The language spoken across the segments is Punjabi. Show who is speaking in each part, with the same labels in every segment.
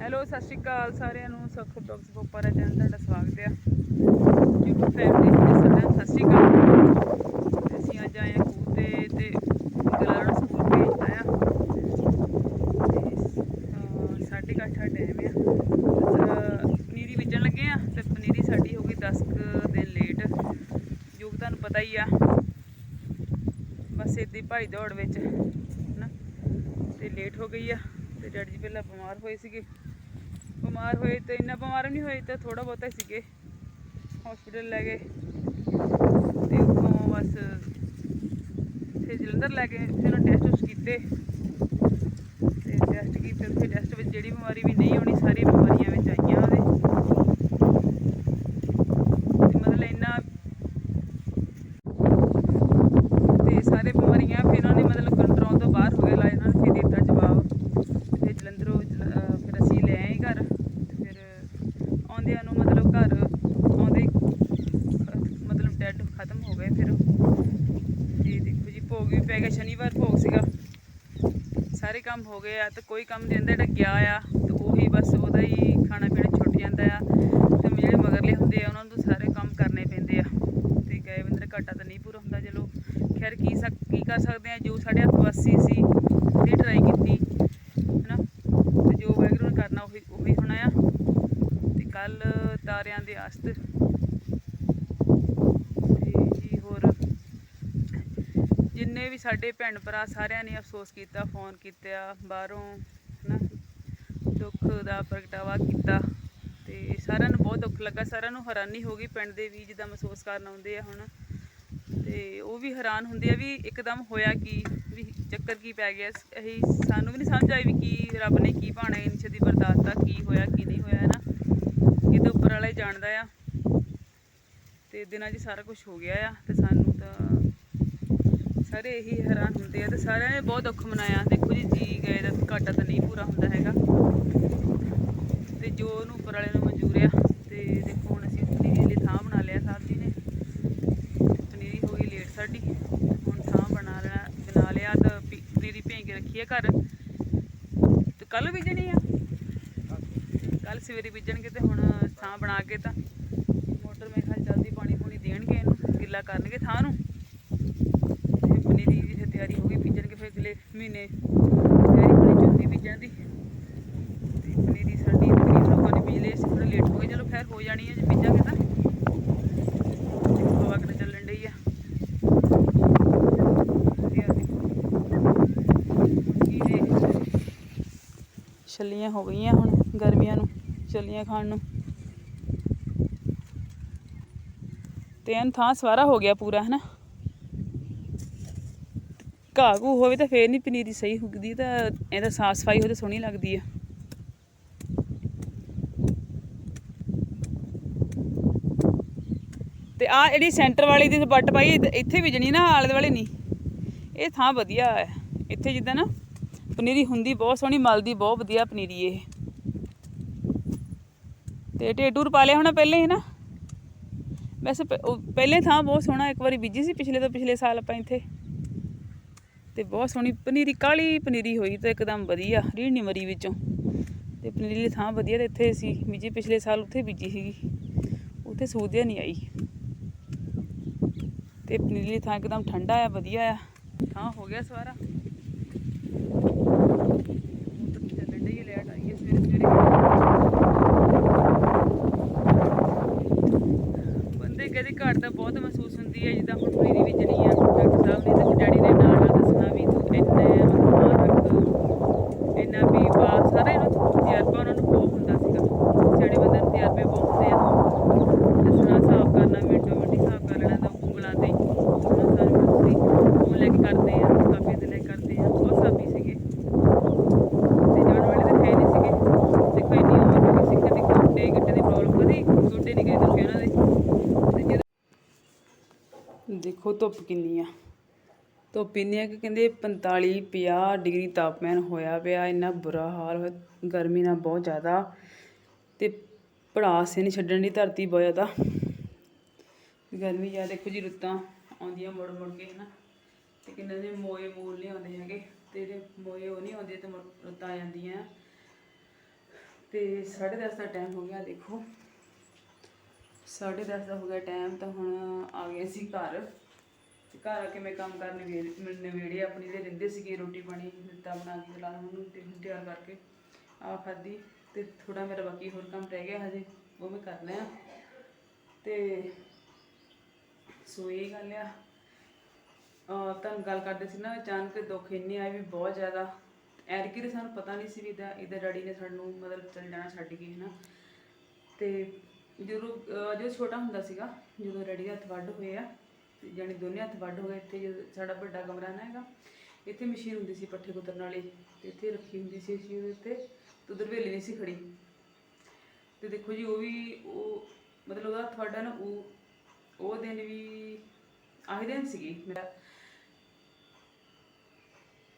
Speaker 1: ਹੈਲੋ ਸਤਿ ਸ਼੍ਰੀ ਅਕਾਲ ਸਾਰਿਆਂ ਨੂੰ। ਸੁਖ ਬਲੌਗਸ ਆ ਚੈਨਲ ਤੁਹਾਡਾ ਸਵਾਗਤ ਹੈ YouTube ਫੈਮਿਲੀ ਦੇ ਸਾਰਿਆਂ ਸਤਿ ਸ਼੍ਰੀ ਅਕਾਲ। ਅਸੀਂ ਅੱਜ ਆਏ ਹਾਂ ਖੂਹ ਤੇ ਤੇ ਗਲਾਰਾਂ ਸਕੂਲ ਭੇਜਦਾ ਆ ਤੇ ਸਾਢੇ ਕੁ ਅੱਠ ਦਾ ਟਾਈਮ ਆ। ਪਨੀਰੀ ਬੀਜਣ ਲੱਗੇ ਆ ਤੇ ਪਨੀਰੀ ਸਾਡੀ ਹੋ ਗਈ 10 ਕੁ ਦਿਨ ਲੇਟ ਜੋ ਕਿ ਤੁਹਾਨੂੰ ਪਤਾ ਹੀ ਆ। ਬਸ ਏਦਾਂ ਹੀ ਭਾਈ ਦੌੜ ਵਿੱਚ ਨਾ ਤੇ ਲੇਟ ਹੋ ਗਈ ਆ। ਤੇ ਡੈਡੀ ਜੀ ਪਹਿਲਾਂ ਬਿਮਾਰ ਹੋਏ ਸੀਗੇ। ਬਿਮਾਰ ਹੋਏ ਤੇ ਇੰਨਾ ਬਿਮਾਰ ਨਹੀਂ ਹੋਏ ਤਾਂ ਥੋੜਾ ਬਹੁਤਾ ਸੀਗੇ। ਹਸਪੀਟਲ ਲੈ ਗਏ ਤੇ ਉੱਥੋਂ ਬਸ ਫਿਰ ਜਲੰਧਰ ਲੈ ਗਏ, ਫਿਰ ਉਹਨਾਂ ਟੈਸਟ ਉਸ ਕੀਤੇ। ਤੇ ਟੈਸਟ ਕੀਤੇ ਤੇ ਟੈਸਟ ਵਿੱਚ ਜਿਹੜੀ ਬਿਮਾਰੀ ਵੀ ਨਹੀਂ ਆਉਣੀ ਸਾਰੀਆਂ ਬਿਮਾਰੀਆਂ ਵਿੱਚ ਆਈਆਂ ਉਹਦੇ ਤੇ ਮਤਲਬ ਇੰਨਾ ਤੇ ਸਾਰੇ ਬਿਮਾਰੀਆਂ ਫਿਰ ਉਹਨਾਂ ਨੇ ਮਤਲਬ ਕੰਟਰੋਲ ਤੋਂ ਬਾਹਰ ਹੋ ਗਏ ਲਾ ਇਹਨਾਂ ਨੇ ਫਿਰ ਦਿੱਤਾ ਜਵਾਬ ਫਿਰ ਜਲੰਧਰੋਂ ਜਲ- ਅਹ ਫਿਰ ਅਸੀਂ ਲੈ ਆਏ ਘਰ ਤੇ ਫਿਰ ਆਉਂਦਿਆਂ ਨੂੰ ਮਤਲਬ ਘਰ ਆਉਂਦੇ ਹੀ ਖ- ਮਤਲਬ ਡੈਡ ਖਤਮ ਹੋ ਗਏ ਫਿਰ ਤੇ ਦੇਖੋ ਜੀ ਭੋਗ ਵੀ ਪੈ ਗਿਆ ਸ਼ਨੀਵਾਰ ਭੋਗ ਸੀਗਾ ਸਾਰੇ ਕੰਮ ਹੋ ਗਏ ਆ ਤੇ ਕੋਈ ਕੰਮ ਨਹੀਂ ਰਹਿੰਦਾ ਜਿਹੜਾ ਗਿਆ ਆ, ਤੇ ਉਹੀ ਬਸ ਉਹਦਾ ਹੀ ਖਾਣਾ ਪੀਣਾ ਛੁੱਟ ਜਾਂਦਾ ਆ। ਤੇ ਜਿਹੜੇ ਮਗਰਲੇ ਹੁੰਦੇ ਆ, ਉਹਨਾਂ ਨੂੰ ਸਾਰੇ ਕੰਮ ਕਰਨੇ ਪੈਂਦੇ ਆ। ਤੇ ਗਏ ਬੰਦੇ ਦਾ ਘਾਟਾ ਤਾਂ ਨਹੀਂ ਪੂਰਾ ਹੁੰਦਾ, ਚਲੋ। ਖੈਰ, ਕੀ ਸਕ, ਕੀ ਕਰ ਸਕਦੇ ਆ? ਜੋ ਸਾਡੇ ਹੱਥ ਵਾਸੀ ਸੀ ਤੇ ਟਰਾਈ ਕੀਤੀ, ਹੈਨਾ? ਤੇ ਜੋ ਵਾਹਿਗੁਰੂ ਕਰਨਾ, ਉਹੀ ਉਹੀ ਹੋਣਾ ਆ। ਤੇ ਕੱਲ ਤਾਰਿਆਂ ਦੇ ਅਸਤ ਤੇ ਜੀ ਹੋਰ ਜਿੰਨੇ ਵੀ ਸਾਡੇ ਭੈਣ ਭਰਾ ਸਾਰਿਆਂ ਨੇ ਅਫਸੋਸ ਕੀਤਾ, ਫੋਨ ਕੀਤਾ, ਬਾਹਰੋਂ, ਹਨਾ, ਦੁੱਖ ਦਾ ਪ੍ਰਗਟਾਵਾ ਕੀਤਾ ਤੇ ਸਾਰਿਆਂ ਨੂੰ ਬਹੁਤ ਦੁੱਖ ਲੱਗਾ। ਸਾਰਿਆਂ ਨੂੰ ਹੈਰਾਨੀ ਹੋ ਗਈ ਪਿੰਡ ਦੇ ਵੀ ਜਿੱਦਾਂ ਮਹਿਸੂਸ ਕਰਨ ਆਉਂਦੇ ਆ ਹੁਣ ਤੇ ਉਹ ਵੀ ਹੈਰਾਨ ਹੁੰਦੇ ਆ ਵੀ ਇੱਕਦਮ ਹੋਇਆ ਕੀ, ਵੀ ਚੱਕਰ ਕੀ ਪੈ ਗਿਆ। ਅਸੀਂ, ਸਾਨੂੰ ਵੀ ਨਹੀਂ ਸਮਝ ਆਈ ਵੀ ਕੀ ਰੱਬ ਨੇ ਕੀ ਭਾਣਾ ਇੰਚ ਦੀ ਬਰਦਾਸ਼ਤ ਆ, ਕੀ ਹੋਇਆ, ਕੀ ਨਹੀਂ ਹੋਇਆ ਨਾ ਇਹ ਤਾਂ ਉੱਪਰ ਵਾਲਾ ਹੀ ਜਾਣਦਾ ਆ। ਤੇ ਦਿਨਾਂ 'ਚ ਸਾਰਾ ਕੁਝ ਹੋ ਗਿਆ ਆ ਤੇ ਸਾਨੂੰ ਤਾਂ ਸਾਰੇ ਇਹੀ ਹੈਰਾਨ ਹੁੰਦੇ ਆ ਤੇ ਸਾਰਿਆਂ ਨੇ ਬਹੁਤ ਦੁੱਖ ਮਨਾਇਆ। ਦੇਖੋ ਜੀ ਜੀ ਗਏ ਦਾ ਘਾਟਾ ਤਾਂ ਨਹੀਂ ਪੂਰਾ ਹੁੰਦਾ ਹੈਗਾ। ਤੇ ਜੋ ਉਹਨੂੰ ਉੱਪਰ ਵਾਲੇ ਨੂੰ ਮਨਜ਼ੂਰ ਆ, ਤੇ ਦੇਖੋ ਹੁਣ ਅਸੀਂ ਪਨੀਰੀ ਲਈ ਥਾਂ ਬਣਾ ਲਿਆ ਸਾਹਿਬ ਜੀ ਨੇ। ਪਨੀਰੀ ਹੋ ਗਈ ਲੇਟ ਸਾਡੀ। ਹੁਣ ਥਾਂ ਬਣਾ ਲੈਣਾ ਬਣਾ ਲਿਆ ਤਾਂ ਪੀ- ਪਨੀਰੀ ਭੇਂ ਕੇ ਰੱਖੀ ਹੈ ਘਰ। ਤੇ ਕੱਲ ਬੀਜਣੀ ਆ। ਕੱਲ ਸਵੇਰੇ ਬੀਜਣਗੇ ਤੇ ਹੁਣ ਥਾਂ ਬਣਾ ਕੇ ਤਾਂ ਮੋਟਰ ਮੇਰੇ ਖਿਆਲ ਜਲਦੀ ਪਾਣੀ ਪੂਣੀ ਦੇਣਗੇ ਇਹਨੂੰ, ਗਿੱਲਾ ਕਰਨਗੇ ਥਾਂ ਨੂੰ। ਤੇ ਦੀ ਫਿਰ ਤਿਆਰੀ ਹੋ ਗਈ ਬੀਜਣਗੇ ਫਿਰ ਅਗਲੇ ਮਹੀਨੇ ਤਿਆਰੀ ਹੋਣੀ ਝੋਨੇ ਬੀਜਣ ਦੀ ਤੇ ਪਨੀਰੀ ਸਾਡੀ ਤਕਰੀਬਨ ਲੋਕਾਂ ਨੇ ਬੀਜ ਲਈ ਸੀ ਥੋੜਾ ਲੇਟ ਹੋ ਗਈ ਚਲੋ ਖੈਰ ਹੋ ਜਾਣੀ ਹੈ ਜੇ ਬੀਜਾਂਗੇ ਤਾਂ। ਹਵਾ ਕਿਤੇ ਚੱਲਣ ਡਈ ਆ। ਛੱਲੀਆਂ ਹੋ ਗਈਆਂ ਹੁਣ ਗਰਮੀਆਂ ਨੂੰ, ਛੱਲੀਆਂ ਖਾਣ ਨੂੰ। ਤੇ ਐਨ ਥਾਂ ਸਵਾਰਾ ਹੋ ਗਿਆ ਪੂਰਾ, ਹਨਾ? ਘਾਹ ਘੂ ਹੋਵੇ ਤਾਂ ਫੇਰ ਨਹੀਂ ਪਨੀਰੀ ਸਹੀ ਉੱਗਦੀ ਤਾਂ ਇਹਦਾ ਸਾਫ਼ ਸਫ਼ਾਈ ਹੋਵੇ ਤਾਂ ਸੋਹਣੀ ਲੱਗਦੀ ਆ। ਤੇ ਆ ਜਿਹੜੀ ਸੈਂਟਰ ਵਾਲੀ ਦੀ ਬੱਟ ਪਾਈ ਇੱਥੇ ਬੀਜਣੀ ਨਾ, ਆਲੇ ਦੁਆਲੇ ਨਹੀਂ। ਇਹ ਥਾਂ ਵਧੀਆ ਹੈ। ਇੱਥੇ ਜਿੱਦਾਂ ਨਾ ਪਨੀਰੀ ਹੁੰਦੀ ਬਹੁਤ ਸੋਹਣੀ, ਮਲਦੀ ਬਹੁਤ ਵਧੀਆ ਪਨੀਰੀ ਇਹ। ਤੇ ਢੇਡੂਰ ਪਾ ਲਿਆ ਹੋਣਾ ਪਹਿਲੇ ਹੀ ਨਾ। ਵੈਸੇ ਪਹਿਲੇ ਥਾਂ ਬਹੁਤ ਸੋਹਣਾ ਇੱਕ ਵਾਰੀ ਬੀਜੀ ਸੀ, ਪਿਛਲੇ ਤੋਂ ਪਿਛਲੇ ਸਾਲ ਆਪਾਂ ਇੱਥੇ। ਤੇ ਬਹੁਤ ਸੋਹਣੀ ਪਨੀਰੀ, ਕਾਲੀ ਪਨੀਰੀ ਹੋਈ ਤੇ ਇੱਕਦਮ ਵਧੀਆ ਰੀੜ ਨਹੀਂ ਮਰੀ ਵਿੱਚੋਂ। ਤੇ ਪਨੀਰੀ ਲਈ ਥਾਂ ਵਧੀਆ ਤੇ ਇੱਥੇ ਸੀ, ਬੀਜੀ ਪਿਛਲੇ ਸਾਲ ਉੱਥੇ ਬੀਜੀ ਸੀਗੀ। ਉੱਥੇ ਸੂਦਿਆ ਨਹੀਂ ਆਈ। ਤੇ ਪਨੀਰੀ ਲਈ ਥਾਂ ਇੱਕਦਮ ਠੰਡਾ ਆ, ਵਧੀਆ ਆ। ਥਾਂ ਹੋ ਗਿਆ ਸਾਰਾ ਚੱਲਣ ਲੈਟ ਆਈ ਬੰਦੇ ਕਦੇ ਘਰ ਤਾਂ ਬਹੁਤ ਮਹਿਸੂਸ ਹੁੰਦੀ ਹੈ, ਜਿੱਦਾਂ ਹੁਣ ਪਨੀਰੀ ਨਹੀਂ ਆ, ਡਾਕਟਰ ਸਾਹਿਬ ਨੇ ਤੇ ਡੈਡੀ ਨੇ ਨਾਲ ਨਾਲ ਇੰਨੇ ਮਾਂ ਰੱਖ ਇੰਨਾ ਵੀ ਪਾ ਸਾਰੇ ਨੂੰ ਤਜਰਬਾ ਉਹਨਾਂ ਨੂੰ ਬਹੁਤ ਹੁੰਦਾ ਸੀਗਾ। ਸਿਆਣੇ ਬੰਦੇ ਨੂੰ ਤਜਰਬੇ ਬਹੁਤ ਹੁੰਦੇ ਆ ਦੱਸਣਾ ਹਿਸਾਬ ਕਰਨਾ ਮਿੰਟੋ ਮਿੰਟ ਹਿਸਾਬ ਕਰ ਲੈਣਾ, ਤਾਂ ਉਂਗਲਾਂ ਤੇ ਉਹਨਾਂ ਸਾਰੇ ਬੰਦੇ ਉਹ ਲੈ ਕੇ ਕਰਦੇ ਆ ਕਾਪੀ ਤੇ ਲੈ ਕੇ ਕਰਦੇ ਆ, ਬਹੁਤ ਸਾਬੀ ਸੀਗੇ। ਤੇ ਜਾਣ ਵਾਲੇ ਤਾਂ ਹੈ ਨਹੀਂ ਸੀਗੇ। ਦੇਖੋ ਇੰਨੀ ਉਮਰ ਹੋ ਗਈ ਸੀ ਕਦੇ ਗਿੱਟੇ ਦੀ ਪ੍ਰੋਬਲਮ ਕਦੀ ਗੋਡੇ ਨਹੀਂ ਗਏ ਤੁਸੀਂ ਉਹਨਾਂ ਦੇ। ਦੇਖੋ ਧੁੱਪ ਕਿੰਨੀ ਆ। ਧੁੱਪ ਪੀਂਦੇ ਆ ਕਿ ਕਹਿੰਦੇ 45 50 ਡਿਗਰੀ ਤਾਪਮਾਨ ਹੋਇਆ ਪਿਆ, ਇੰਨਾ ਬੁਰਾ ਹਾਲ ਹੋਇਆ, ਗਰਮੀ ਨਾਲ ਬਹੁਤ ਜ਼ਿਆਦਾ ਤੇ ਭੜਾਸ ਨਹੀਂ ਛੱਡਣ ਦੀ ਧਰਤੀ ਬਹੁਤ ਜ਼ਿਆਦਾ। ਗਰਮੀ ਆ ਦੇਖੋ ਜੀ ਰੁੱਤਾਂ ਆਉਂਦੀਆਂ ਮੁੜ ਮੁੜ ਕੇ, ਹਨਾ। ਤੇ ਕਿੰਨੇ ਦੇ ਮੋਏ ਮੂਲ ਨਹੀਂ ਆਉਂਦੇ ਹੈਗੇ, ਤੇ ਜਿਹੜੇ ਮੋਏ ਉਹ ਨਹੀਂ ਆਉਂਦੇ ਤੇ ਰੁੱਤਾਂ ਆ ਜਾਂਦੀਆਂ। ਤੇ 10:30 ਦਾ ਟਾਈਮ ਹੋ ਗਿਆ, ਦੇਖੋ। 10:30 ਦਾ ਹੋ ਗਿਆ ਟਾਈਮ ਤਾਂ ਹੁਣ ਆ ਗਏ ਸੀ ਘਰ। ਘਰ ਆ ਕੇ ਮੈਂ ਕੰਮ ਕਰਨ ਨਿਬੇੜੇ ਆਪਣੀ ਦੇ ਰਹਿੰਦੇ ਸੀਗੇ, ਰੋਟੀ ਪਾਣੀ ਦਿੱਤਾ ਬਣਾ ਕੇ ਚਲਾ ਉਹਨੂੰ ਟਿਫਿਨ ਤਿਆਰ ਕਰਕੇ ਆ ਖਾਧੀ ਤੇ ਥੋੜਾ ਮੇਰਾ ਬਾਕੀ ਹੋਰ ਕੰਮ ਰਹਿ ਗਿਆ ਹਜੇ, ਉਹ ਮੈਂ ਕਰ ਲਿਆ। ਤੇ ਸੋ ਇਹ ਗੱਲ ਆ। ਤਾਂ ਗੱਲ ਕਰਦੇ ਸੀ ਨਾ, ਅਚਾਨਕ ਦੁੱਖ ਇੰਨੇ ਆਏ ਵੀ ਬਹੁਤ ਜ਼ਿਆਦਾ। ਐਰਕੀ ਦੇ ਸਾਨੂੰ ਪਤਾ ਨਹੀਂ ਸੀ ਵੀ ਇਹਦਾ ਇਹਦਾ ਡੈਡੀ ਨੇ ਸਾਨੂੰ ਮਤਲਬ ਚੱਲ ਜਾਣਾ ਛੱਡ ਕੇ, ਹਨਾ। ਤੇ ਜਦੋਂ ਜਦੋਂ ਛੋਟਾ ਹੁੰਦਾ ਸੀਗਾ, ਜਦੋਂ ਡੈਡੀ ਦੇ ਹੱਥ ਵੱਢ ਹੋਏ ਆ ਤੇ ਜਾਣੀ ਦੋਨੇ ਹੱਥ ਵੱਢ ਹੋ ਗਏ ਇੱਥੇ ਜਦੋਂ ਸਾਡਾ ਵੱਡਾ ਕਮਰਾ ਨਾ ਹੈਗਾ, ਇੱਥੇ ਮਸ਼ੀਨ ਹੁੰਦੀ ਸੀ ਪੱਠੇ ਕੁਤਰਨ ਵਾਲੀ ਤੇ ਇੱਥੇ ਰੱਖੀ ਹੁੰਦੀ ਸੀ ਅਸੀਂ ਉਹਦੇ ਉੱਤੇ, ਤੇ ਉਧਰ ਵੇਲੀ ਨਹੀਂ ਸੀ ਖੜੀ। ਤੇ ਦੇਖੋ ਜੀ, ਉਹ ਵੀ ਉਹ ਮਤਲਬ ਉਹਦਾ ਹੱਥ ਵੱਢਾ ਨਾ, ਉਹ ਉਹ ਦਿਨ ਵੀ ਆਹੀ ਦਿਨ ਸੀਗੀ ਮੇਰਾ।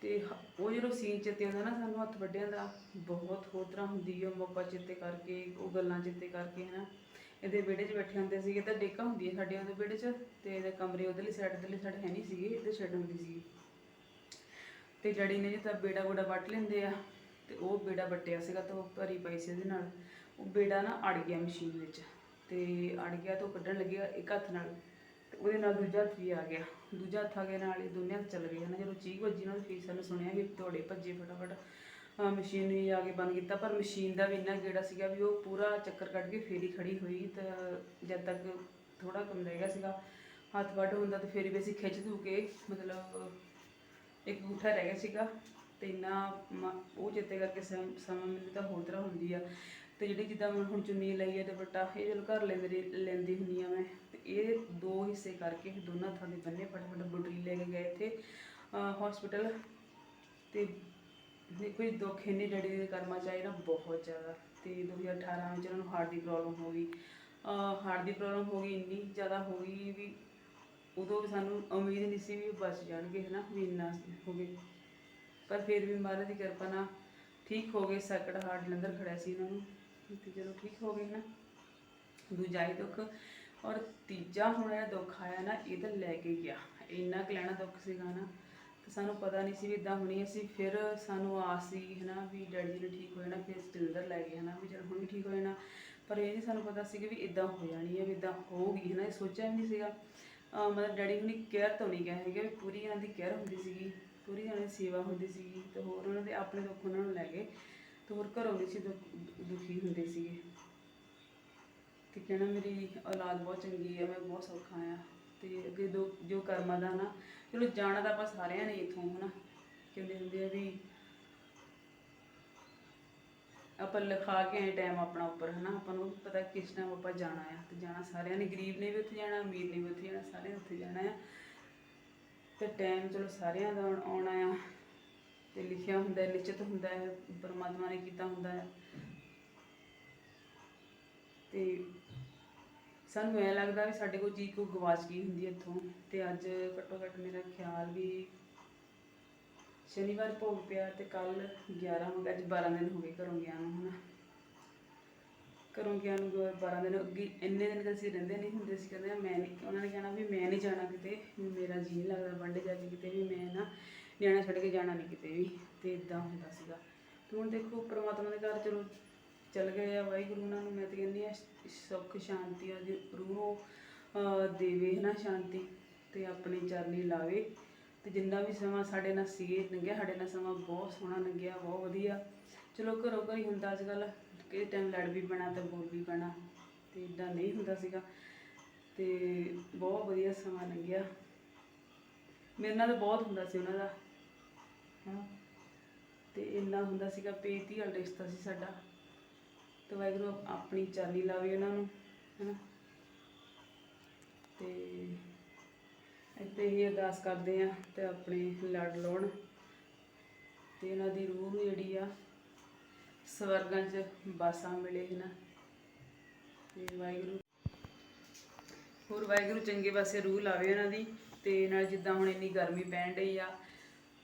Speaker 1: ਤੇ ਉਹ ਜਦੋਂ ਸੀਨ ਚੇਤੇ ਆਉਂਦਾ ਨਾ, ਸਾਨੂੰ ਹੱਥ ਵੱਡਿਆਂ ਦਾ, ਬਹੁਤ ਹੋਰ ਤਰ੍ਹਾਂ ਹੁੰਦੀ ਹੈ ਉਹ ਮੌਕਾ ਚੇਤੇ ਕਰਕੇ, ਉਹ ਗੱਲਾਂ ਚੇਤੇ ਕਰਕੇ, ਹਨਾ। ਇਹਦੇ ਵਿਹੜੇ 'ਚ ਬੈਠੇ ਹੁੰਦੇ ਸੀਗੇ ਤਾਂ ਡੇਕਾ ਹੁੰਦੀ ਹੈ ਸਾਡੇ ਉਹਦੇ ਵਿਹੜੇ 'ਚ ਤੇ ਇਹਦੇ ਕਮਰੇ ਉਹਦੇ ਸਾਈਡ ਦੇ ਸਾਈਡ ਹੈ ਨਹੀਂ ਸੀਗੇ, ਇਹਦੇ ਛੱਡ ਹੁੰਦੀ ਸੀ ਤੇ ਜੜੀ ਨੇ ਜਿੱਦਾਂ ਬੇੜਾ ਬੂੜਾ ਵੱਟ ਲੈਂਦੇ ਆ ਤੇ ਉਹ ਬੇੜਾ ਵੱਟਿਆ ਸੀਗਾ ਤਾਂ ਉਹ ਭਰੀ ਪਈ ਸੀ ਇਹਦੇ ਨਾਲ। ਉਹ ਬੇੜਾ ਨਾ ਅੜ ਗਿਆ ਮਸ਼ੀਨ ਵਿੱਚ ਤੇ ਅੜ ਗਿਆ ਤਾਂ ਉਹ ਕੱਢਣ ਲੱਗਿਆ ਇੱਕ ਹੱਥ ਨਾਲ ਤੇ ਉਹਦੇ ਨਾਲ ਦੂਜਾ ਹੱਥ ਵੀ ਆ ਗਿਆ। ਦੂਜਾ ਹੱਥ ਆ ਗਿਆ ਨਾਲ ਇਹ ਦੋਨੇ ਹੱਥ ਚੱਲ ਗਏ ਨਾ ਜਦੋਂ ਚੀਕ ਵੱਜੀ ਨਾ ਫੀਸ ਸਾਨੂੰ ਸੁਣਿਆ ਵੀ ਤੋੜੇ ਭੱਜੇ ਫਟਾਫਟ ਮਸ਼ੀਨ ਹੀ ਆ ਕੇ ਬੰਦ ਕੀਤਾ, ਪਰ ਮਸ਼ੀਨ ਦਾ ਵੀ ਇੰਨਾ ਗੇੜਾ ਸੀਗਾ ਵੀ ਉਹ ਪੂਰਾ ਚੱਕਰ ਕੱਢ ਕੇ ਫੇਰੀ ਹੀ ਖੜੀ ਹੋਈ, ਤਾਂ ਜਦ ਤੱਕ ਥੋੜਾ ਕੰਮ ਰਹਿ ਗਿਆ ਸੀਗਾ, ਹੱਥ ਵੱਢ ਹੁੰਦਾ ਤਾਂ ਫੇਰ ਵੀ ਅਸੀਂ ਖਿੱਚ ਧੂ ਕੇ, ਮਤਲਬ ਇੱਕ ਗੁੱਠਾ ਰਹਿ ਗਿਆ ਸੀਗਾ, ਤੇ ਇੰਨਾ ਮ- ਉਹ ਚੇਤੇ ਕਰਕੇ ਸਮ- ਸਮਾਂ ਮੈਨੂੰ ਤਾਂ ਹੋਰ ਤਰ੍ਹਾਂ ਹੁੰਦੀ ਆ। ਤੇ ਜਿਹੜੀ ਜਿੱਦਾਂ ਮੈਂ ਹੁਣ ਚੁੰਨੀ ਲਈ ਹੈ ਦੁਪੱਟਾ, ਇਹ ਜਦੋਂ ਘਰ ਲੈਂਦੀ ਲੈਂਦੀ ਹੁੰਦੀ ਆ ਮੈਂ, ਤੇ ਇਹ ਦੋ ਹਿੱਸੇ ਕਰਕੇ ਦੋਨਾਂ ਥਾਂ ਦੇ ਬੰਨੇ ਫਟਾਫਟ ਬੁਟਰੀ ਲੈ ਕੇ ਗਏ ਇੱਥੇ ਹਸਪੀਟਲ ਤੇ ਦੇਖੋ ਜੀ ਦੁੱਖ ਇੰਨੇ ਡੈਡੀ ਦੇ ਕਰਮਾਂ ਚ ਨਾ ਬਹੁਤ ਜ਼ਿਆਦਾ। ਤੇ 2018 ਵਿੱਚ ਉਹਨਾਂ ਨੂੰ ਹਾਰਟ ਦੀ ਪ੍ਰੋਬਲਮ ਹੋ ਗਈ। ਹਾਰਟ ਦੀ ਪ੍ਰੋਬਲਮ ਹੋ ਗਈ, ਇੰਨੀ ਜ਼ਿਆਦਾ ਹੋ ਗਈ ਵੀ ਉਦੋਂ ਵੀ ਸਾਨੂੰ ਉਮੀਦ ਨਹੀਂ ਸੀ ਵੀ ਬਚ ਜਾਣਗੇ, ਹਨਾ ਵੀ ਇੰਨਾ ਹੋ ਗਏ। ਪਰ ਫਿਰ ਵੀ ਮਹਾਰਾਜ ਦੀ ਕਿਰਪਾ ਨਾਲ ਠੀਕ ਹੋ ਗਏ ਸੈਕਟ ਹਾਰਟ ਜਲੰਧਰ ਖੜਿਆ ਸੀ ਇਹਨਾਂ ਨੂੰ। ਤੇ ਜਦੋਂ ਠੀਕ ਹੋ ਗਏ ਨਾ ਦੂਜਾ ਹੀ ਦੁੱਖ ਔਰ ਤੀਜਾ ਹੁਣ ਇਹ ਦੁੱਖ ਆਇਆ ਨਾ, ਇਹ ਤਾਂ ਲੈ ਕੇ ਗਿਆ। ਇੰਨਾ ਕੁ ਲੈਣਾ ਦੁੱਖ ਸੀਗਾ ਨਾ। ਤੇ ਸਾਨੂੰ ਪਤਾ ਨਹੀਂ ਸੀ ਵੀ ਇਦਾਂ ਹੋਣੀ ਅਸੀਂ ਫਿਰ ਸਾਨੂੰ ਆਸ ਸੀ ਹਨਾ ਵੀ ਡੈਡੀ ਜੀ ਨੂੰ ਠੀਕ ਹੋ ਜਾਣਾ, ਫਿਰ ਜਲੰਧਰ ਲੈ ਗਏ ਹਨਾ, ਵੀ ਚਲ ਹੁਣ ਵੀ ਠੀਕ ਹੋ ਜਾਣਾ। ਪਰ ਇਹ ਨਹੀਂ ਸਾਨੂੰ ਪਤਾ ਸੀ ਕਿ ਵੀ ਇਦਾਂ ਹੋ ਜਾਣੀ ਹੈ ਵੀ ਇਦਾਂ ਹੋਊਗੀ ਹਨਾ, ਇਹ ਸੋਚਿਆ ਵੀ ਨਹੀਂ ਸੀਗਾ। ਮਤਲਬ ਡੈਡੀ ਹੁਣੀ ਕੇਅਰ ਤੋਂ ਨਹੀਂ ਗਏ ਹੈਗੇ, ਵੀ ਪੂਰੀ ਇਹਨਾਂ ਦੀ ਕੇਅਰ ਹੁੰਦੀ ਸੀਗੀ, ਪੂਰੀ ਇਹਨਾਂ ਦੀ ਸੇਵਾ ਹੁੰਦੀ ਸੀਗੀ, ਤੇ ਹੋਰ ਉਹਨਾਂ ਦੇ ਆਪਣੇ ਦੁੱਖ ਉਹਨਾਂ ਨੂੰ ਲੈ ਗਏ, ਤੇ ਹੋਰ ਘਰੋਂ ਵੀ ਸੀ ਦੁੱਖ- ਦੁਖੀ ਹੁੰਦੇ ਸੀਗੇ। ਤੇ ਕਹਿਣਾ ਮੇਰੀ ਔਲਾਦ ਬਹੁਤ ਚੰਗੀ ਹੈ ਮੈਂ ਬਹੁਤ ਸੌਖਾ ਆ। ਤੇ ਅੱਗੇ ਦੋ, ਜੋ ਕਰਮਾਂ ਦਾ ਨਾ, ਚਲੋ ਜਾਣਾ ਤਾਂ ਆਪਾਂ ਸਾਰਿਆਂ ਨੇ ਇੱਥੋਂ, ਹਨਾ? ਕਹਿੰਦੇ ਹੁੰਦੇ ਆ ਵੀ ਆਪਾਂ ਲਿਖਾ ਕੇ ਆਏ ਟਾਈਮ ਆਪਣਾ ਉੱਪਰ, ਹਨਾ? ਆਪਾਂ ਨੂੰ ਪਤਾ ਕਿਸ ਟਾਈਮ ਆਪਾਂ ਜਾਣਾ ਆ, ਤੇ ਜਾਣਾ ਸਾਰਿਆਂ ਨੇ, ਗਰੀਬ ਨੇ ਵੀ ਉੱਥੇ ਜਾਣਾ, ਅਮੀਰ ਨੇ ਵੀ ਉੱਥੇ ਜਾਣਾ, ਸਾਰਿਆਂ ਨੇ ਉੱਥੇ ਜਾਣਾ ਆ। ਤੇ ਟਾਈਮ ਚਲੋ ਸਾਰਿਆਂ ਦਾ ਆਉਣਾ ਆ ਤੇ ਲਿਖਿਆ ਹੁੰਦਾ ਹੈ ਨਿਸ਼ਚਿਤ ਹੁੰਦਾ ਹੈ ਪਰਮਾਤਮਾ ਨੇ ਕੀਤਾ ਹੁੰਦਾ ਹੈ ਤੇ ਸਾਨੂੰ ਐ ਲੱਗਦਾ ਵੀ ਸਾਡੇ ਕੋਲ ਚੀਜ਼ ਕੋਈ ਗਵਾਚ ਗਈ ਹੁੰਦੀ ਇੱਥੋਂ ਤੇ ਅੱਜ ਘੱਟੋ ਘੱਟ ਮੇਰਾ ਖਿਆਲ ਵੀ ਸ਼ਨੀਵਾਰ ਭੋਗ ਪਿਆ ਤੇ ਕੱਲ 11 ਹੋ ਗਿਆ, ਅੱਜ 12 ਦਿਨ ਹੋ ਗਏ ਘਰੋਂ ਗਿਆ ਨੂੰ ਹਨਾ ਘਰੋਂ ਗਿਆ ਨੂੰ ਦੋ- 12 ਦਿਨ ਅੱਗੇ ਇੰਨੇ ਦਿਨ ਤਾਂ ਅਸੀਂ ਰਹਿੰਦੇ ਨਹੀਂ ਹੁੰਦੇ ਸੀ, ਕਹਿੰਦੇ ਮੈਂ ਨਹੀਂ, ਉਹਨਾਂ ਨੇ ਕਹਿਣਾ ਵੀ ਮੈਂ ਨਹੀਂ ਜਾਣਾ ਕਿਤੇ, ਮੇਰਾ ਜੀ ਨਹੀਂ ਲੱਗਦਾ ਵੰਡੇ ਜਾ ਕੇ ਕਿਤੇ ਵੀ, ਮੈਂ ਨਾ ਨਿਆਣਾ ਛੱਡ ਕੇ ਜਾਣਾ ਨਹੀਂ ਕਿਤੇ ਵੀ, ਤੇ ਇਦਾਂ ਹੁੰਦਾ ਸੀਗਾ। ਤੇ ਹੁਣ ਦੇਖੋ ਪ੍ਰਮਾਤਮਾ ਦੇ ਘਰ ਚਲੋ ਚੱਲ ਗਏ ਆ ਵਾਹਿਗੁਰੂ ਉਹਨਾਂ ਨੂੰ, ਮੈਂ ਤਾਂ ਕਹਿੰਦੀ ਆ ਸੁੱਖ, ਸ਼ਾਂਤੀ ਆ ਉਹਦੀ ਰੂਹ ਦੇਵੇ ਨਾ, ਸ਼ਾਂਤੀ ਤੇ ਆਪਣੀ ਚਰਨੀ ਲਾਵੇ। ਤੇ ਜਿੰਨਾ ਵੀ ਸਮਾਂ ਸਾਡੇ ਨਾਲ ਸੀਗੇ ਲੰਘਿਆ, ਸਾਡੇ ਨਾਲ ਸਮਾਂ ਬਹੁਤ ਸੋਹਣਾ ਲੰਘਿਆ, ਬਹੁਤ ਵਧੀਆ। ਚਲੋ ਘਰੋਂ ਘਰ ਹੀ ਹੁੰਦਾ ਅੱਜ ਕੱਲ ਕਿਸੇ ਟਾਈਮ ਲੜ ਵੀ ਪੈਣਾ ਤੇ ਬੋਲ ਵੀ ਪੈਣਾ, ਤੇ ਇਦਾਂ ਨਹੀਂ ਹੁੰਦਾ ਸੀਗਾ। ਤੇ ਬਹੁਤ ਵਧੀਆ ਸਮਾਂ ਲੰਘਿਆ। ਮੇਰੇ ਨਾਲ ਤਾਂ ਬਹੁਤ ਹੁੰਦਾ ਸੀ ਉਹਨਾਂ ਦਾ, ਹਾਂ। ਤੇ ਇੰਨਾ ਹੁੰਦਾ ਸੀਗਾ ਪੇਤੀ ਵਾਲਾ ਰਿਸ਼ਤਾ ਸੀ ਸਾਡਾ। ਤੇ ਵਾਹਿਗੁਰੂ ਆਪਣੀ ਚਾਲੀ ਲਾਵੇ ਉਹਨਾਂ ਨੂੰ, ਹਨਾ? ਤੇ ਇੱਥੇ ਹੀ ਅਰਦਾਸ ਕਰਦੇ ਆ ਤੇ ਆਪਣੇ ਲੜ ਲਾਉਣ। ਤੇ ਇਹਨਾਂ ਦੀ ਰੂਹ ਜਿਹੜੀ ਆ, ਸਵਰਗਾਂ 'ਚ ਬਾਸਾ ਮਿਲੇ ਹੈ ਤੇ ਵਾਹਿਗੁਰੂ ਹੋਰ ਵਾਹਿਗੁਰੂ ਚੰਗੇ ਪਾਸੇ ਰੂਹ ਲਾਵੇ ਉਹਨਾਂ ਦੀ ਤੇ ਨਾਲ ਜਿੱਦਾਂ ਹੁਣ ਇੰਨੀ ਗਰਮੀ ਪੈਣ ਡਈ ਆ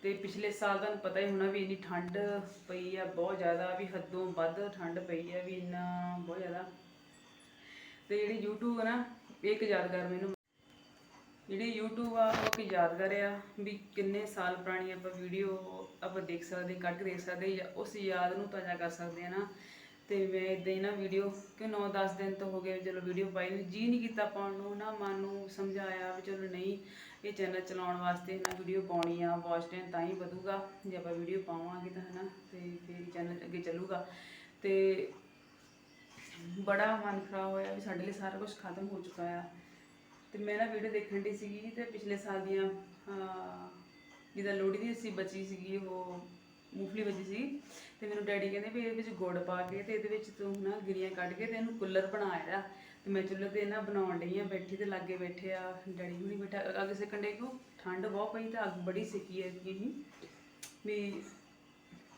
Speaker 1: ਤੇ ਪਿਛਲੇ ਸਾਲ ਤੁਹਾਨੂੰ ਪਤਾ ਹੀ ਹੋਣਾ ਵੀ ਇੰਨੀ ਠੰਡ ਪਈ ਆ, ਬਹੁਤ ਜ਼ਿਆਦਾ ਵੀ ਹੱਦੋਂ ਵੱਧ ਠੰਡ ਪਈ ਆ ਵੀ ਇੰਨਾ ਬਹੁਤ ਜ਼ਿਆਦਾ। ਤੇ ਜਿਹੜੀ YouTube ਆ ਨਾ, ਇਹ ਇੱਕ ਯਾਦਗਾਰ ਮੈਨੂੰ ਜਿਹੜੀ YouTube ਆ, ਉਹ ਇੱਕ ਯਾਦਗਾਰ ਆ ਵੀ ਕਿੰਨੇ ਸਾਲ ਪੁਰਾਣੀ ਆਪਾਂ ਵੀਡੀਓ ਆਪਾਂ ਦੇਖ ਸਕਦੇ, ਕੱਢ ਕੇ ਦੇਖ ਸਕਦੇ ਜਾਂ ਉਸ ਯਾਦ ਨੂੰ ਤਾਜ਼ਾ ਕਰ ਸਕਦੇ ਆ ਨਾ। ਤੇ ਮੈਂ ਇਦਾਂ ਹੀ ਨਾ ਵੀਡੀਓ ਕਿ 9-10 ਦਿਨ ਤੋਂ ਹੋ ਗਏ, ਚਲੋ ਵੀਡੀਓ ਪਾਈ ਨੂੰ ਜੀ ਨਹੀਂ ਕੀਤਾ ਪਾਉਣ ਨੂੰ, ਨਾ ਮਨ ਨੂੰ ਸਮਝਾਇਆ ਵੀ ਚਲੋ ਨਹੀਂ। ਇਹ ਚੈਨਲ ਚਲਾਉਣ ਵਾਸਤੇ ਨਾ ਵੀਡੀਓ ਪਾਉਣੀ ਆ ਵਾਚ ਟਾਈਮ ਤਾਂ ਹੀ ਵਧੂਗਾ ਜੇ ਆਪਾਂ ਵੀਡੀਓ ਪਾਵਾਂਗੇ ਤਾਂ ਹਨਾ ਤੇ ਫਿਰ ਚੈਨਲ ਅੱਗੇ ਚੱਲੂਗਾ। ਤੇ ਬੜਾ ਮਨ ਖਰਾਬ ਹੋਇਆ ਵੀ ਸਾਡੇ ਲਈ ਸਾਰਾ ਕੁਝ ਖਤਮ ਹੋ ਚੁੱਕਾ ਆ। ਤੇ ਮੈਂ ਨਾ ਵੀਡੀਓ ਦੇਖਣ ਦੀ ਸੀਗੀ ਤੇ ਪਿਛਲੇ ਸਾਲ ਦੀਆਂ ਅਹ, ਜਿੱਦਾਂ ਲੋਹੜੀ ਦੀ ਅਸੀਂ ਬਚੀ ਸੀਗੀ ਉਹ ਮੂੰਗਫਲੀ ਬਚੀ ਸੀ ਤੇ ਮੈਨੂੰ ਡੈਡੀ ਕਹਿੰਦੇ ਵੀ ਇਹਦੇ ਵਿੱਚ ਗੁੜ ਪਾ ਕੇ ਤੇ ਇਹਦੇ ਵਿੱਚ ਤੂੰ ਨਾ ਗਿਰੀਆਂ ਕੱਢ ਕੇ ਤੇ ਇਹਨੂੰ ਕੁੱਲਰ ਬਣਾ ਇਹਦਾ ਤੇ ਮੈਂ ਚੁੱਲ੍ਹੇ ਤੇ ਨਾ ਬਣਾਉਣ ਡਈ ਆ, ਬੈਠੀ ਤੇ ਲਾਗੇ ਬੈਠੇ ਆ, ਡੈਡੀ ਹੁਣੀ ਬੈਠਾ, ਅੱਗ ਸੇਕਣ ਡੇ ਕੋ ਠੰਡ ਬਹੁਤ ਪਈ ਤਾਂ ਅੱਗ ਬੜੀ ਸੇਕੀ ਹੈ। ਕਿ ਵੀ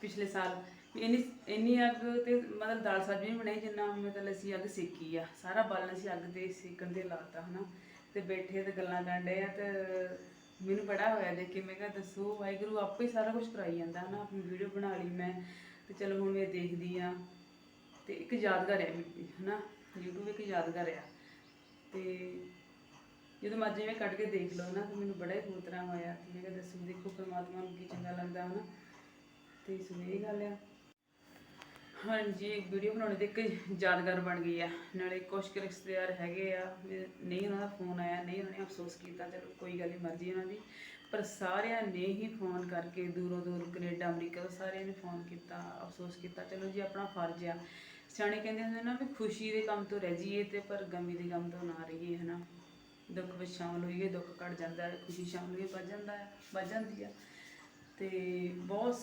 Speaker 1: ਪਿਛਲੇ ਸਾਲ ਇੰਨੀ ਇੰਨੀ ਅੱਗ ਤੇ ਮਤਲਬ ਦਾਲ ਸਬਜ਼ੀ ਨਹੀਂ ਬਣਾਈ ਜਿੰਨਾ ਮਤਲਬ ਅਸੀਂ ਅੱਗ ਸੇਕੀ ਆ। ਸਾਰਾ ਬਾਲਣ ਅਸੀਂ ਅੱਗ ਦੇ ਸੇਕਣ ਤੇ ਲਾਤਾ ਹਨਾ। ਤੇ ਬੈਠੇ ਤੇ ਗੱਲਾਂ ਕਰਨ ਡੇ ਆ ਤੇ ਮੈਨੂੰ ਬੜਾ ਹੋਇਆ ਦੇਖ ਕੇ, ਮੈਂ ਕਿਹਾ ਦੱਸੋ, ਵਾਹਿਗੁਰੂ ਆਪੇ ਸਾਰਾ ਕੁਝ ਕਰਾਈ ਜਾਂਦਾ ਹਨਾ, ਆਪਣੀ ਵੀਡੀਓ ਬਣਾ ਲਈ ਮੈਂ। ਤੇ ਚਲੋ ਹੁਣ ਮੈਂ ਦੇਖਦੀ ਆ, ਤੇ ਇੱਕ ਯਾਦਗਾਰ ਹੈ ਵੀ ਹਨਾ। YouTube ਇੱਕ ਯਾਦਗਾਰ ਆ ਤੇ ਜਦੋਂ ਮਰਜ਼ੀ ਮੈਂ ਕੱਢ ਕੇ ਦੇਖ ਲਓ ਨਾ, ਤੇ ਮੈਨੂੰ ਬੜਾ ਹੀ ਹੋਰ ਤਰ੍ਹਾਂ ਹੋਇਆ ਤੇ ਮੈਂ ਕਿਹਾ ਦੱਸੋ ਦੇਖੋ ਪਰਮਾਤਮਾ ਨੂੰ ਕੀ ਚੰਗਾ ਲੱਗਦਾ ਹਨਾ। ਤੇ ਸੋ ਇਹ ਗੱਲ ਆ। ਹਾਂਜੀ, ਇੱਕ ਵੀਡੀਓ ਬਣਾਉਣ ਦੀ ਇੱਕ ਯਾਦਗਾਰ ਬਣ ਗਈ ਆ। ਨਾਲੇ ਕੁਛ ਕੁ ਰਿਸ਼ਤੇਦਾਰ ਹੈਗੇ ਆ ਨਹੀਂ ਉਹਨਾਂ ਦਾ ਫੋਨ ਆਇਆ, ਨਹੀਂ ਉਹਨਾਂ ਨੇ ਅਫਸੋਸ ਕੀਤਾ, ਚਲੋ ਕੋਈ ਗੱਲ ਨਹੀਂ, ਮਰਜ਼ੀ ਉਹਨਾਂ ਦੀ। ਪਰ ਸਾਰਿਆਂ ਨੇ ਹੀ ਫੋਨ ਕਰਕੇ ਦੂਰੋਂ ਦੂਰ ਕੈਨੇਡਾ, ਅਮਰੀਕਾ ਤੋਂ ਸਾਰਿਆਂ ਨੇ ਫੋਨ ਕੀਤਾ, ਅਫਸੋਸ ਕੀਤਾ, ਚਲੋ ਜੀ ਆਪਣਾ ਫਰਜ਼ ਆ। ਸਿਆਣੇ ਕਹਿੰਦੇ ਹੁੰਦੇ ਨਾ ਵੀ ਖੁਸ਼ੀ ਦੇ ਕੰਮ ਤੋਂ ਰਹਿ ਜਾਈਏ ਤੇ ਪਰ ਗਮੀ ਦੇ ਕੰਮ ਤੋਂ ਨਾ ਰਹੀਏ, ਹਨਾ? ਦੁੱਖ ਵਿੱਚ ਸ਼ਾਮਲ ਹੋਈਏ, ਦੁੱਖ ਘਟ ਜਾਂਦਾ ਹੈ, ਖੁਸ਼ੀ ਸ਼ਾਮਲ ਹੋਈਏ ਵੱਧ ਜਾਂਦਾ ਹੈ, ਵੱਧ ਜਾਂਦੀ ਆ। ਤੇ ਬਹੁਤ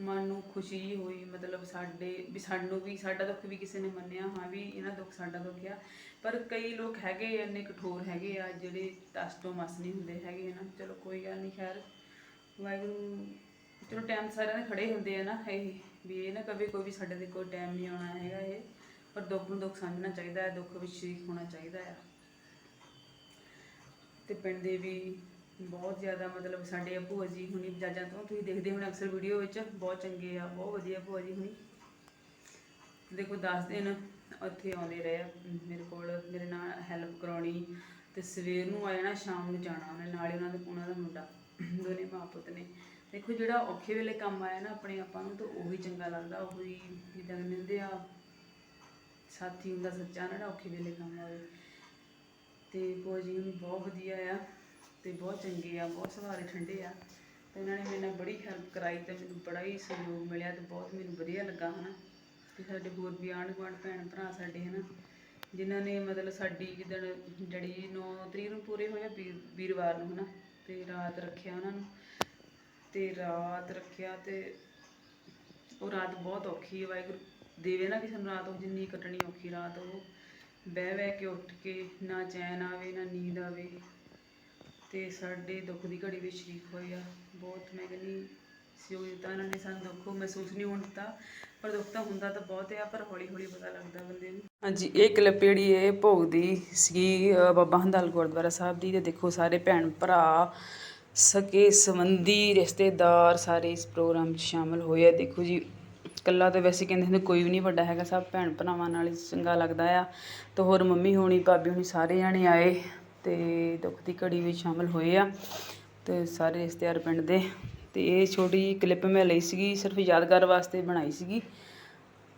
Speaker 1: ਮਨ ਨੂੰ ਖੁਸ਼ੀ ਹੋਈ, ਮਤਲਬ ਸਾਡੇ, ਵੀ ਸਾਨੂੰ ਵੀ, ਸਾਡਾ ਦੁੱਖ ਵੀ ਕਿਸੇ ਨੇ ਮੰਨਿਆ, ਹਾਂ ਵੀ ਇਹਨਾਂ ਦੁੱਖ ਸਾਡਾ ਦੁੱਖ ਆ। ਪਰ ਕਈ ਲੋਕ ਹੈਗੇ ਇੰਨੇ ਕਠੋਰ ਹੈਗੇ ਆ, ਜਿਹੜੇ ਤਸ ਤੋਂ ਮਸ ਨਹੀਂ ਹੁੰਦੇ ਹੈਗੇ ਨਾ ਚਲੋ ਕੋਈ ਗੱਲ ਨਹੀਂ, ਖੈਰ। ਵਾਹਿਗੁਰੂ, ਚਲੋ ਟਾਈਮ ਸਾਰਿਆਂ ਦੇ ਖੜੇ ਹੁੰਦੇ ਆ ਨਾ, ਇਹ ਵੀ ਇਹ ਨਾ ਕਦੇ ਕੋਈ ਵੀ ਸਾਡੇ ਦੇ ਕੋਈ ਟਾਈਮ ਨਹੀਂ ਆਉਣਾ ਹੈਗਾ ਇਹ, ਪਰ ਦੁੱਖ ਨੂੰ ਦੁੱਖ ਸਮਝਣਾ ਚਾਹੀਦਾ ਹੈ, ਦੁੱਖ ਵਿੱਚ ਸ਼ਰੀਕ ਹੋਣਾ ਚਾਹੀਦਾ ਆ ਤੇ ਪਿੰਡ ਦੇ ਵੀ ਬਹੁਤ ਜ਼ਿਆਦਾ ਮਤਲਬ ਸਾਡੇ ਭੂਆ ਜੀ ਹੁਣੀ ਜਾਜਾਂ ਤੋਂ, ਤੁਸੀਂ ਦੇਖਦੇ ਹੋਣੇ ਅਕਸਰ ਵੀਡੀਓ ਵਿੱਚ, ਬਹੁਤ ਚੰਗੇ ਆ, ਬਹੁਤ ਵਧੀਆ ਭੂਆ ਜੀ ਹੁਣੀ। ਦੇਖੋ 10 ਦਿਨ ਉੱਥੇ ਆਉਂਦੇ ਰਹੇ ਆ, ਮੇਰੇ ਕੋਲ, ਮੇਰੇ ਨਾਲ ਹੈਲਪ ਕਰਾਉਣੀ ਤੇ ਸਵੇਰ ਨੂੰ ਆ ਜਾਣਾ, ਸ਼ਾਮ ਨੂੰ ਜਾਣਾ ਉਹਨੇ, ਨਾਲ ਹੀ ਉਹਨਾਂ ਦੇ ਉਹਨਾਂ ਦਾ ਮੁੰਡਾ, ਦੋਨੇ ਮਾਂ ਪੁੱਤ ਨੇ। ਦੇਖੋ ਜਿਹੜਾ ਔਖੇ ਵੇਲੇ ਕੰਮ ਆਇਆ ਨਾ ਆਪਣੇ ਆਪਾਂ ਨੂੰ ਤਾਂ ਉਹੀ ਚੰਗਾ ਲੱਗਦਾ, ਉਹੀ ਜਿੱਦਾਂ ਕਹਿੰਦੇ ਆ। ਸਾਥੀ ਹੁੰਦਾ ਸੱਚਾ ਨਾ ਔਖੇ ਵੇਲੇ ਕੰਮ ਆਵੇ। ਤੇ ਭੂਆ ਜੀ ਬਹੁਤ ਵਧੀਆ ਆ ਤੇ ਬਹੁਤ ਚੰਗੇ ਆ, ਬਹੁਤ ਸੁਭਾਅ ਠੰਡੇ ਆ। ਤੇ ਇਹਨਾਂ ਨੇ ਮੇਰੇ ਨਾਲ ਬੜੀ ਹੈਲਪ ਕਰਾਈ ਤੇ ਮੈਨੂੰ ਬੜਾ ਹੀ ਸਹਿਯੋਗ ਮਿਲਿਆ ਤੇ ਬਹੁਤ ਮੈਨੂੰ ਵਧੀਆ ਲੱਗਾ ਹਨਾ। ਤੇ ਸਾਡੇ ਹੋਰ ਵੀ ਆਂਢ ਗੁਆਂਢ, ਭੈਣ ਭਰਾ ਸਾਡੇ ਹਨਾ, ਜਿਨ੍ਹਾਂ ਨੇ ਮਤਲਬ ਸਾਡੀ ਜਿੱਦਣ ਡੈਡੀ 9 ਤਰੀਕ ਨੂੰ ਪੂਰੇ ਹੋਇਆ ਵੀਰ- ਵੀਰਵਾਰ ਨੂੰ ਹਨਾ, ਤੇ ਰਾਤ ਰੱਖਿਆ ਉਹਨਾਂ ਨੂੰ। ਤੇ ਰਾਤ ਰੱਖਿਆ ਤੇ ਉਹ ਰਾਤ ਬਹੁਤ ਔਖੀ ਹੈ, ਵਾਹਿਗੁਰੂ ਦੇਵੇ ਨਾ ਕਿਸੇ ਨੂੰ ਰਾਤ ਉਹ ਜਿੰਨੀ ਕੱਟਣੀ ਔਖੀ ਰਾਤ ਉਹ। ਬਹਿ ਬਹਿ ਕੇ ਉੱਠ ਕੇ ਨਾ ਚੈਨ ਆਵੇ, ਨਾ ਨੀਂਦ ਆਵੇ ਤੇ ਸਾਡੇ ਦੁੱਖ ਦੀ ਘੜੀ ਵਿੱਚ ਸ਼ਰੀਕ ਹੋਏ ਆ ਬਹੁਤ ਮੈਂ ਕਹਿੰਦੀ ਸਹਿਯੋਗ ਦਿੱਤਾ ਇਹਨਾਂ ਨੇ, ਸਾਨੂੰ ਦੁੱਖ ਮਹਿਸੂਸ ਨਹੀਂ ਹੋਣ ਦਿੱਤਾ, ਪਰ ਦੁੱਖ ਤਾਂ ਹੁੰਦਾ ਤਾਂ ਬਹੁਤ ਆ, ਪਰ ਹੌਲੀ ਹੌਲੀ ਪਤਾ ਲੱਗਦਾ ਬੰਦੇ ਨੂੰ। ਹਾਂਜੀ, ਇਹ ਕਲਿੱਪ ਜਿਹੜੀ ਇਹ ਭੋਗ ਦੀ ਸੀਗੀ ਬਾਬਾ ਹੰਦਲ ਗੁਰਦੁਆਰਾ ਸਾਹਿਬ ਦੀ ਤੇ ਦੇਖੋ ਸਾਰੇ ਭੈਣ ਭਰਾ ਸਕੇ ਸੰਬੰਧੀ ਰਿਸ਼ਤੇਦਾਰ ਸਾਰੇ ਇਸ ਪ੍ਰੋਗਰਾਮ 'ਚ ਸ਼ਾਮਿਲ ਹੋਏ ਆ। ਦੇਖੋ ਜੀ, ਇਕੱਲਾ ਤਾਂ ਵੈਸੇ ਕਹਿੰਦੇ ਹੁੰਦੇ ਕੋਈ ਵੀ ਨਹੀਂ, ਵੱਡਾ ਹੈਗਾ, ਸਭ ਭੈਣ ਭਰਾਵਾਂ ਨਾਲ ਹੀ ਚੰਗਾ ਲੱਗਦਾ ਆ। ਤੇ ਹੋਰ ਮੰਮੀ ਹੋਣੀ, ਭਾਬੀ ਹੋਣੀ ਸਾਰੇ ਜਾਣੇ ਆਏ ਤੇ ਦੁੱਖ ਦੀ ਘੜੀ ਵਿੱਚ ਸ਼ਾਮਿਲ ਹੋਏ ਆ ਤੇ ਸਾਰੇ ਰਿਸ਼ਤੇਦਾਰ ਪਿੰਡ ਦੇ। ਤੇ ਇਹ ਛੋਟੀ ਜਿਹੀ ਕਲਿੱਪ ਮੈਂ ਲਈ ਸੀਗੀ, ਸਿਰਫ ਯਾਦਗਾਰ ਵਾਸਤੇ ਬਣਾਈ ਸੀਗੀ।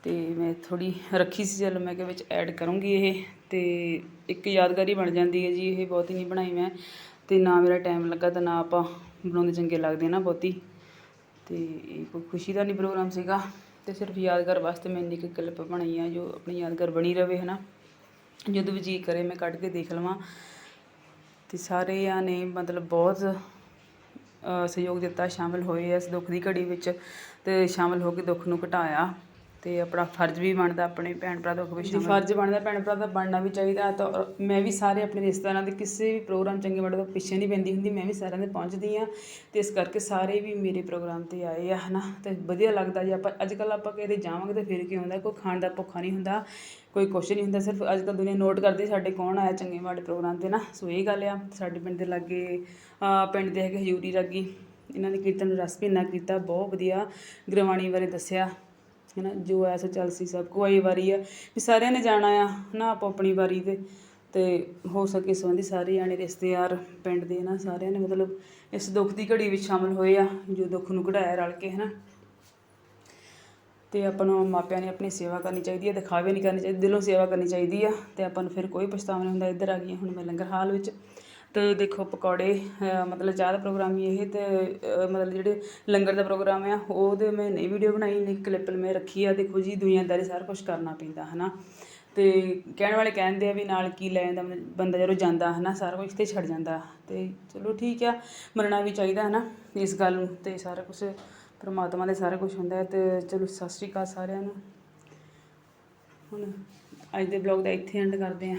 Speaker 1: ਤੇ ਮੈਂ ਥੋੜੀ ਰੱਖੀ ਸੀ, ਚਲੋ ਮੈਂ ਕਿ ਵਿੱਚ ਐਡ ਕਰੂੰਗੀ ਇਹ। ਤੇ ਇੱਕ ਯਾਦਗਾਰੀ ਬਣ ਜਾਂਦੀ ਹੈ ਜੀ, ਇਹ ਬਹੁਤੀ ਨਹੀਂ ਬਣਾਈ ਮੈਂ। ਅਤੇ ਨਾ ਮੇਰਾ ਟਾਈਮ ਲੱਗਾ ਤਾਂ ਨਾ ਆਪਾਂ ਬਣਾਉਂਦੇ ਚੰਗੇ ਲੱਗਦੇ ਨਾ ਬਹੁਤੀ। ਅਤੇ ਇਹ ਕੋਈ ਖੁਸ਼ੀ ਦਾ ਨਹੀਂ ਪ੍ਰੋਗਰਾਮ ਸੀਗਾ ਅਤੇ ਸਿਰਫ ਯਾਦਗਾਰ ਵਾਸਤੇ ਮੈਂ ਇੰਨੀ ਕੁ ਕਲਿੱਪ ਬਣਾਈ ਆ ਜੋ ਆਪਣੀ ਯਾਦਗਾਰ ਬਣੀ ਰਵੇ ਹਨਾ। ਜਦੋਂ ਵੀ ਜੀ ਕਰੇ ਮੈਂ ਕੱਢ ਕੇ ਦੇਖ ਲਵਾਂ। ਤੇ ਸਾਰਿਆਂ ਨੇ ਮਤਲਬ ਬਹੁਤ ਸਹਿਯੋਗ ਦਿੱਤਾ, ਸ਼ਾਮਿਲ ਹੋਏ ਇਸ ਦੁੱਖ ਦੀ ਘੜੀ ਵਿੱਚ ਤੇ ਸ਼ਾਮਿਲ ਹੋ ਕੇ ਦੁੱਖ ਨੂੰ ਘਟਾਇਆ। ਤੇ ਆਪਣਾ ਫਰਜ਼ ਵੀ ਬਣਦਾ ਆਪਣੇ ਭੈਣ ਭਰਾ ਵਿੱਚ ਸ਼ਾਮਿਲ। ਫਰਜ਼ ਬਣਦਾ ਭੈਣ ਭਰਾ ਦਾ ਬਣਨਾ ਵੀ ਚਾਹੀਦਾ ਤਾਂ ਮੈਂ ਵੀ ਸਾਰੇ ਆਪਣੇ ਰਿਸ਼ਤੇਦਾਰਾਂ ਦੇ ਕਿਸੇ ਵੀ ਪ੍ਰੋਗਰਾਮ ਚੰਗੇ ਮਾੜੇ ਤੋਂ ਪਿੱਛੇ ਨਹੀਂ ਪੈਂਦੀ ਹੁੰਦੀ ਮੈਂ ਵੀ ਸਾਰਿਆਂ ਦੇ ਪਹੁੰਚਦੀ ਆ ਤੇ ਇਸ ਕਰਕੇ ਸਾਰੇ ਵੀ ਮੇਰੇ ਪ੍ਰੋਗਰਾਮ ਤੇ ਆਏ ਆ ਹਨਾ? ਤੇ ਵਧੀਆ ਲੱਗਦਾ ਜੀ ਆਪਾਂ ਅੱਜ ਕੱਲ ਆਪਾਂ ਕਿਤੇ ਜਾਵਾਂਗੇ ਤੇ ਫਿਰ ਕੀ ਹੁੰਦਾ ਕੋਈ ਖਾਣ ਦਾ ਭੁੱਖਾ ਨਹੀਂ ਹੁੰਦਾ ਕੋਈ ਕੁਛ ਨਹੀਂ ਹੁੰਦਾ ਸਿਰਫ ਅੱਜ ਕੱਲ ਦੁਨੀਆ ਨੋਟ ਕਰਦੀ ਸਾਡੇ ਕੌਣ ਆਇਆ ਚੰਗੇ ਮਾੜੇ ਪ੍ਰੋਗਰਾਮ ਤੇ ਨਾ ਸੋ ਇਹ ਗੱਲ ਆ ਸਾਡੇ ਪਿੰਡ ਦੇ ਲਾਗੇ ਪਿੰਡ ਦੇ ਹੈਗੇ ਹਜੂਰੀ ਰਾਗੀ ਇਹਨਾਂ ਨੇ ਕੀਰਤਨ ਰਸ ਭਿੰਨਾ ਕੀਤਾ ਬਹੁਤ ਵਧੀਆ ਗੁਰਬਾਣੀ ਬਾਰੇ ਦੱਸਿਆ। ਹੈ ਨਾ ਜੋ ਐਸ ਚੱਲ ਸੀ ਸਭ ਕੋ ਵਾਰੀ ਆ, ਵੀ ਸਾਰਿਆਂ ਨੇ ਜਾਣਾ ਆ ਨਾ ਆਪੋ ਆਪਣੀ ਵਾਰੀ ਤੇ। ਅਤੇ ਹੋ ਸਕੇ ਸੰਬੰਧੀ ਸਾਰੇ ਜਾਣੇ ਰਿਸ਼ਤੇਦਾਰ ਪਿੰਡ ਦੇ ਨਾ ਸਾਰਿਆਂ ਨੇ ਮਤਲਬ ਇਸ ਦੁੱਖ ਦੀ ਘੜੀ ਵਿੱਚ ਸ਼ਾਮਲ ਹੋਏ ਆ, ਜੋ ਦੁੱਖ ਨੂੰ ਕਢਾਇਆ ਰਲ ਕੇ ਹੈ ਨਾ ਤੇ ਆਪਾਂ ਨੂੰ ਮਾਪਿਆਂ ਨੇ ਆਪਣੀ ਸੇਵਾ ਕਰਨੀ ਚਾਹੀਦੀ ਹੈ ਦਿਖਾਵੇ ਨਹੀਂ ਕਰਨੀ ਚਾਹੀਦੀ, ਦਿਲੋਂ ਸੇਵਾ ਕਰਨੀ ਚਾਹੀਦੀ ਆ, ਤੇ ਆਪਾਂ ਨੂੰ ਫਿਰ ਕੋਈ ਪਛਤਾਵਾ ਨਹੀਂ ਹੁੰਦਾ, ਇੱਧਰ ਆ ਗਈ ਹੁਣ ਮੈਂ ਲੰਗਰ ਹਾਲ ਵਿੱਚ। ਅਤੇ ਦੇਖੋ ਪਕੌੜੇ ਮਤਲਬ ਚਾਹ ਦਾ ਪ੍ਰੋਗਰਾਮ ਹੀ ਇਹ ਅਤੇ ਮਤਲਬ ਜਿਹੜੇ ਲੰਗਰ ਦਾ ਪ੍ਰੋਗਰਾਮ ਆ, ਉਹਦੇ ਮੈਂ ਨਹੀਂ ਵੀਡੀਓ ਬਣਾਈ ਨਹੀਂ ਕਲਿੱਪ ਮੈਂ ਰੱਖੀ ਆ। ਦੇਖੋ ਜੀ, ਦੁਨੀਆਦਾਰੀ ਸਾਰਾ ਕੁਛ ਕਰਨਾ ਪੈਂਦਾ ਹੈ ਨਾ ਅਤੇ ਕਹਿਣ ਵਾਲੇ ਕਹਿੰਦੇ ਆ ਵੀ ਨਾਲ ਕੀ ਲੈ ਜਾਂਦਾ ਬੰਦਾ- ਜਦੋਂ ਜਾਂਦਾ ਹੈ ਨਾ ਸਾਰਾ ਕੁਝ ਤੇ ਛੱਡ ਜਾਂਦਾ। ਅਤੇ ਚਲੋ ਠੀਕ ਆ ਮੰਨਣਾ ਵੀ ਚਾਹੀਦਾ ਹੈ ਨਾ ਇਸ ਗੱਲ ਨੂੰ। ਅਤੇ ਸਾਰਾ ਕੁਝ ਪਰਮਾਤਮਾ ਦੇ ਸਾਰਾ ਕੁਝ ਹੁੰਦਾ ਹੈ ਤੇ ਚਲੋ ਸਤਿ ਸ਼੍ਰੀ ਅਕਾਲ ਸਾਰਿਆਂ ਨੂੰ। ਹੁਣ ਅੱਜ ਦੇ ਬਲੌਗ ਦਾ ਇੱਥੇ ਐਂਡ ਕਰਦੇ ਹਾਂ